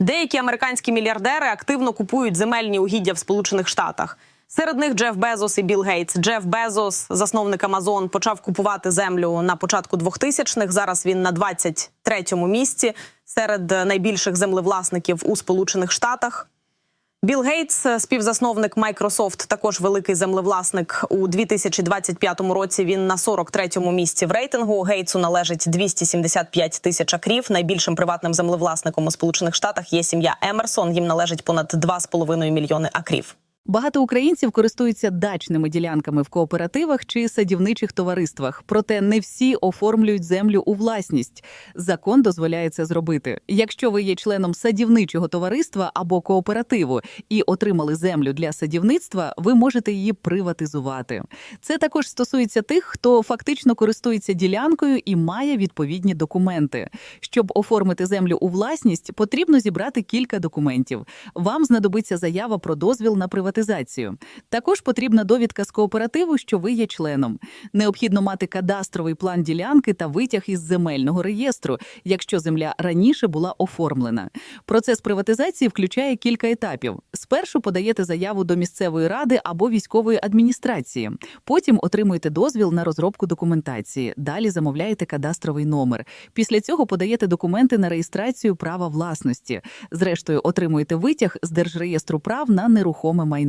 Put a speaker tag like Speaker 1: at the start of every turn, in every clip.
Speaker 1: Деякі американські мільярдери активно купують земельні угіддя в Сполучених Штатах. Серед них Джеф Безос і Білл Гейтс. Джеф Безос, засновник Амазон, почав купувати землю на початку 2000-х. Зараз він на 23-му місці серед найбільших землевласників у Сполучених Штатах. Білл Гейтс, співзасновник Microsoft, також великий землевласник у 2025 році. Він на 43-му місці в рейтингу. Гейтсу належить 275 тисяч акрів. Найбільшим приватним землевласником у Сполучених Штатах є сім'я Емерсон. Їм належить понад 2,5 мільйони акрів.
Speaker 2: Багато українців користуються дачними ділянками в кооперативах чи садівничих товариствах, проте не всі оформлюють землю у власність. Закон дозволяє це зробити. Якщо ви є членом садівничого товариства або кооперативу і отримали землю для садівництва, ви можете її приватизувати. Це також стосується тих, хто фактично користується ділянкою і має відповідні документи. Щоб оформити землю у власність, потрібно зібрати кілька документів. Вам знадобиться заява про дозвіл на приватизацію. Також потрібна довідка з кооперативу, що ви є членом. Необхідно мати кадастровий план ділянки та витяг із земельного реєстру, якщо земля раніше була оформлена. Процес приватизації включає кілька етапів. Спершу подаєте заяву до місцевої ради або військової адміністрації. Потім отримуєте дозвіл на розробку документації. Далі замовляєте кадастровий номер. Після цього подаєте документи на реєстрацію права власності. Зрештою, отримуєте витяг з держреєстру прав на нерухоме майно.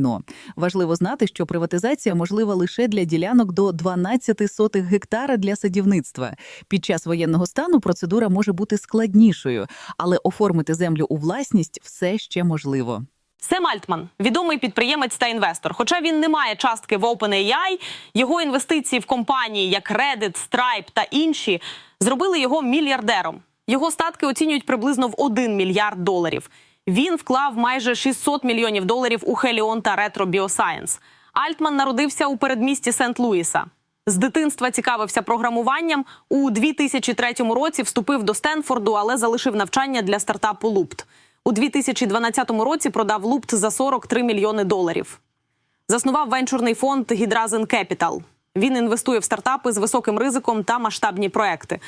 Speaker 2: Важливо знати, що приватизація можлива лише для ділянок до 12 сотих гектара для садівництва. Під час воєнного стану процедура може бути складнішою, але оформити землю у власність все ще можливо.
Speaker 1: Сем Альтман відомий підприємець та інвестор. Хоча він не має частки в OpenAI, його інвестиції в компанії як Reddit, Stripe та інші зробили його мільярдером. Його статки оцінюють приблизно в 1 мільярд доларів. Він вклав майже 600 мільйонів доларів у Хеліон та Ретро Біосайенс. Альтман народився у передмісті Сент-Луіса. З дитинства цікавився програмуванням. У 2003 році вступив до Стенфорду, але залишив навчання для стартапу Лупт. У 2012 році продав Лупт за 43 мільйони доларів. Заснував венчурний фонд Гідразен Capital. Він інвестує в стартапи з високим ризиком та масштабні проекти.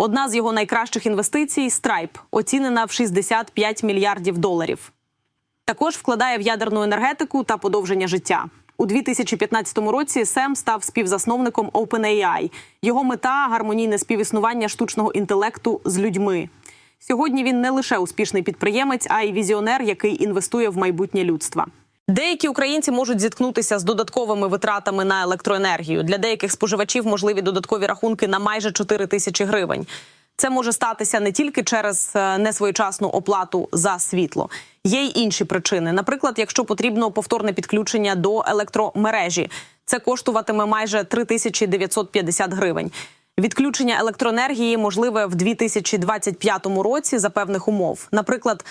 Speaker 1: Одна з його найкращих інвестицій Stripe, оцінена в 65 мільярдів доларів. Також вкладає в ядерну енергетику та подовження життя. У 2015 році Сем став співзасновником OpenAI. Його мета гармонійне співіснування штучного інтелекту з людьми. Сьогодні він не лише успішний підприємець, а й візіонер, який інвестує в майбутнє людства. Деякі українці можуть зіткнутися з додатковими витратами на електроенергію. Для деяких споживачів можливі додаткові рахунки на майже 4 тисячі гривень. Це може статися не тільки через е, несвоєчасну оплату за світло. Є й інші причини. Наприклад, якщо потрібно повторне підключення до електромережі, це коштуватиме майже 3950 гривень. Відключення електроенергії можливе в 2025 році за певних умов. Наприклад,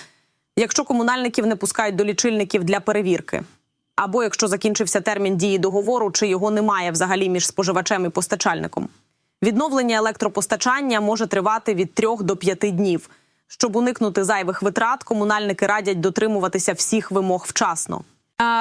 Speaker 1: якщо комунальників не пускають до лічильників для перевірки, або якщо закінчився термін дії договору, чи його немає взагалі між споживачем і постачальником. Відновлення електропостачання може тривати від 3 до 5 днів. Щоб уникнути зайвих витрат, комунальники радять дотримуватися всіх вимог вчасно.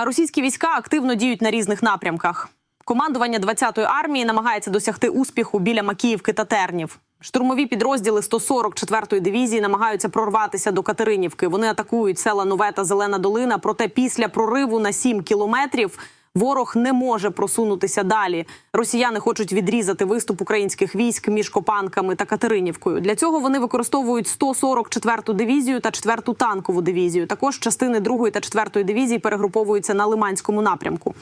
Speaker 1: Російські війська активно діють на різних напрямках. Командування 20-ї армії намагається досягти успіху біля Макіївки та Тернів. Штурмові підрозділи 144-ї дивізії намагаються прорватися до Катеринівки. Вони атакують села Нове та Зелена Долина. Проте після прориву на 7 кілометрів ворог не може просунутися далі. Росіяни хочуть відрізати виступ українських військ між Копанками та Катеринівкою. Для цього вони використовують 144-ту дивізію та 4-ту танкову дивізію. Також частини 2-ї та 4-ї дивізії перегруповуються на Лиманському напрямку.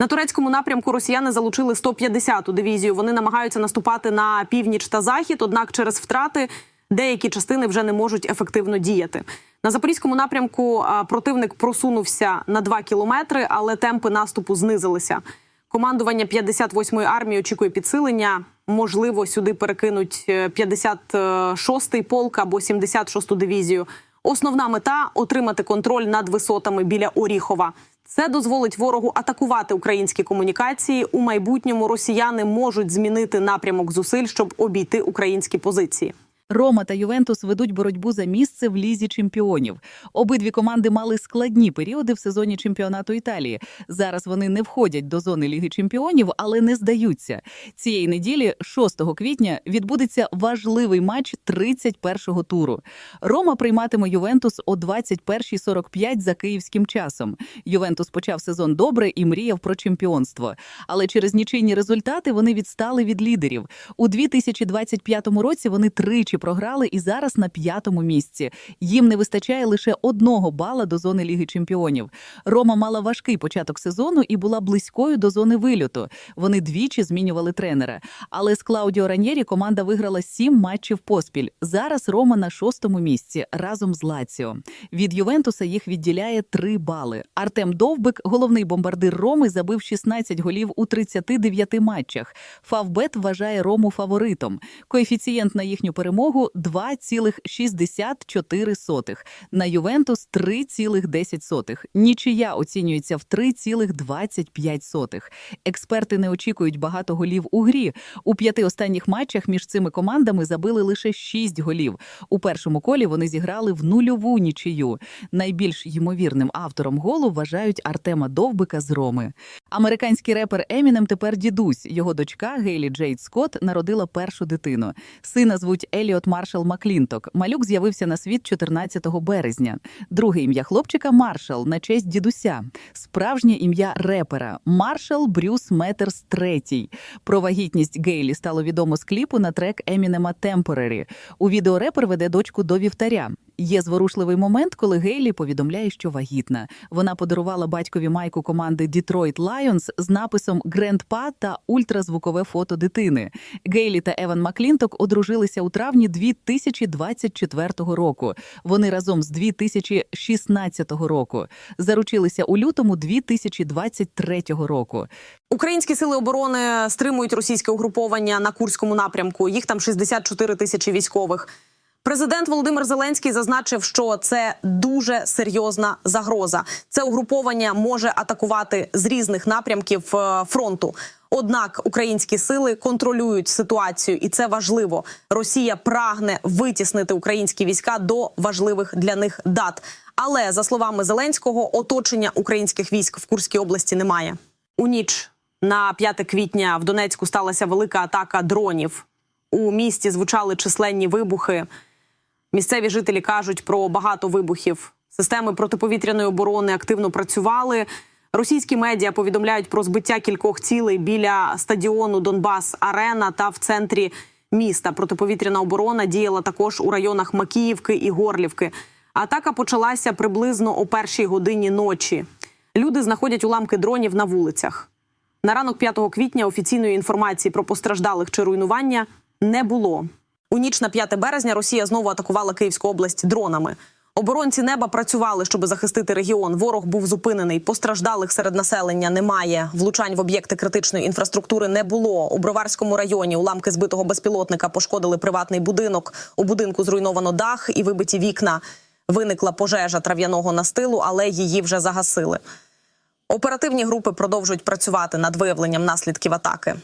Speaker 1: На турецькому напрямку росіяни залучили 150-ту дивізію. Вони намагаються наступати на північ та захід. Однак, через втрати деякі частини вже не можуть ефективно діяти. На запорізькому напрямку противник просунувся на 2 кілометри, але темпи наступу знизилися. Командування 58-ї армії очікує підсилення. Можливо, сюди перекинуть е, 56-й полк або 76-ту дивізію. Основна мета отримати контроль над висотами біля Оріхова. Це дозволить ворогу атакувати українські комунікації. У майбутньому росіяни можуть змінити напрямок зусиль, щоб обійти українські позиції.
Speaker 2: Рома та Ювентус ведуть боротьбу за місце в лізі чемпіонів. Обидві команди мали складні періоди в сезоні чемпіонату Італії. Зараз вони не входять до зони Ліги чемпіонів, але не здаються. Цієї неділі, 6 квітня, відбудеться важливий матч 31-го туру. Рома прийматиме Ювентус о 21.45 за київським часом. Ювентус почав сезон добре і мріяв про чемпіонство. Але через нічийні результати вони відстали від лідерів. У 2025 році вони тричі програли і зараз на п'ятому місці. Їм не вистачає лише одного бала до зони Ліги чемпіонів. Рома мала важкий початок сезону і була близькою до зони вильоту. Вони двічі змінювали тренера. Але з Клаудіо Ранєрі команда виграла сім матчів поспіль. Зараз Рома на шостому місці разом з Лаціо. Від Ювентуса їх відділяє три бали. Артем Довбик, головний бомбардир Роми, забив 16 голів у 39 матчах. Фавбет вважає Рому фаворитом. Коефіцієнт на їхню перемогу 2,64. На Ювентус 3,10. Нічия оцінюється в 3,25. Експерти не очікують багато голів у грі. У п'яти останніх матчах між цими командами забили лише 6 голів. У першому колі вони зіграли в нульову нічию. Найбільш ймовірним автором голу вважають Артема Довбика з Роми. Американський репер Емінем тепер дідусь. Його дочка Гейлі Джейд Скотт народила першу дитину. Сина звуть Еліот Маршал Маклінток. Малюк з'явився на світ 14 березня. Друге ім'я хлопчика Маршал на честь дідуся. Справжнє ім'я репера Маршал Брюс Метерс III. Про вагітність Гейлі стало відомо з кліпу на трек Емінема Темпорері. У відео репер веде дочку до вівтаря. Є зворушливий момент, коли Гейлі повідомляє, що вагітна. Вона подарувала батькові майку команди Detroit Lions з написом «Грендпа» та ультразвукове фото дитини. Гейлі та Еван Маклінток одружилися у травні 2024 року. Вони разом з 2016 року. Заручилися у лютому 2023 року.
Speaker 1: Українські сили оборони стримують російське угруповання на Курському напрямку. Їх там 64 тисячі військових. Президент Володимир Зеленський зазначив, що це дуже серйозна загроза. Це угруповання може атакувати з різних напрямків е, фронту. Однак українські сили контролюють ситуацію, і це важливо. Росія прагне витіснити українські війська до важливих для них дат. Але за словами Зеленського, оточення українських військ в Курській області немає. У ніч на 5 квітня в Донецьку сталася велика атака дронів. У місті звучали численні вибухи. Місцеві жителі кажуть про багато вибухів. Системи протиповітряної оборони активно працювали. Російські медіа повідомляють про збиття кількох цілей біля стадіону Донбас Арена та в центрі міста. Протиповітряна оборона діяла також у районах Макіївки і Горлівки. Атака почалася приблизно о першій годині ночі. Люди знаходять уламки дронів на вулицях. На ранок 5 квітня офіційної інформації про постраждалих чи руйнування не було. У ніч на 5 березня Росія знову атакувала Київську область дронами. Оборонці неба працювали, щоб захистити регіон. Ворог був зупинений. Постраждалих серед населення немає. Влучань в об'єкти критичної інфраструктури не було. У Броварському районі уламки збитого безпілотника пошкодили приватний будинок. У будинку зруйновано дах і вибиті вікна. Виникла пожежа трав'яного настилу, але її вже загасили. Оперативні групи продовжують працювати над виявленням наслідків атаки.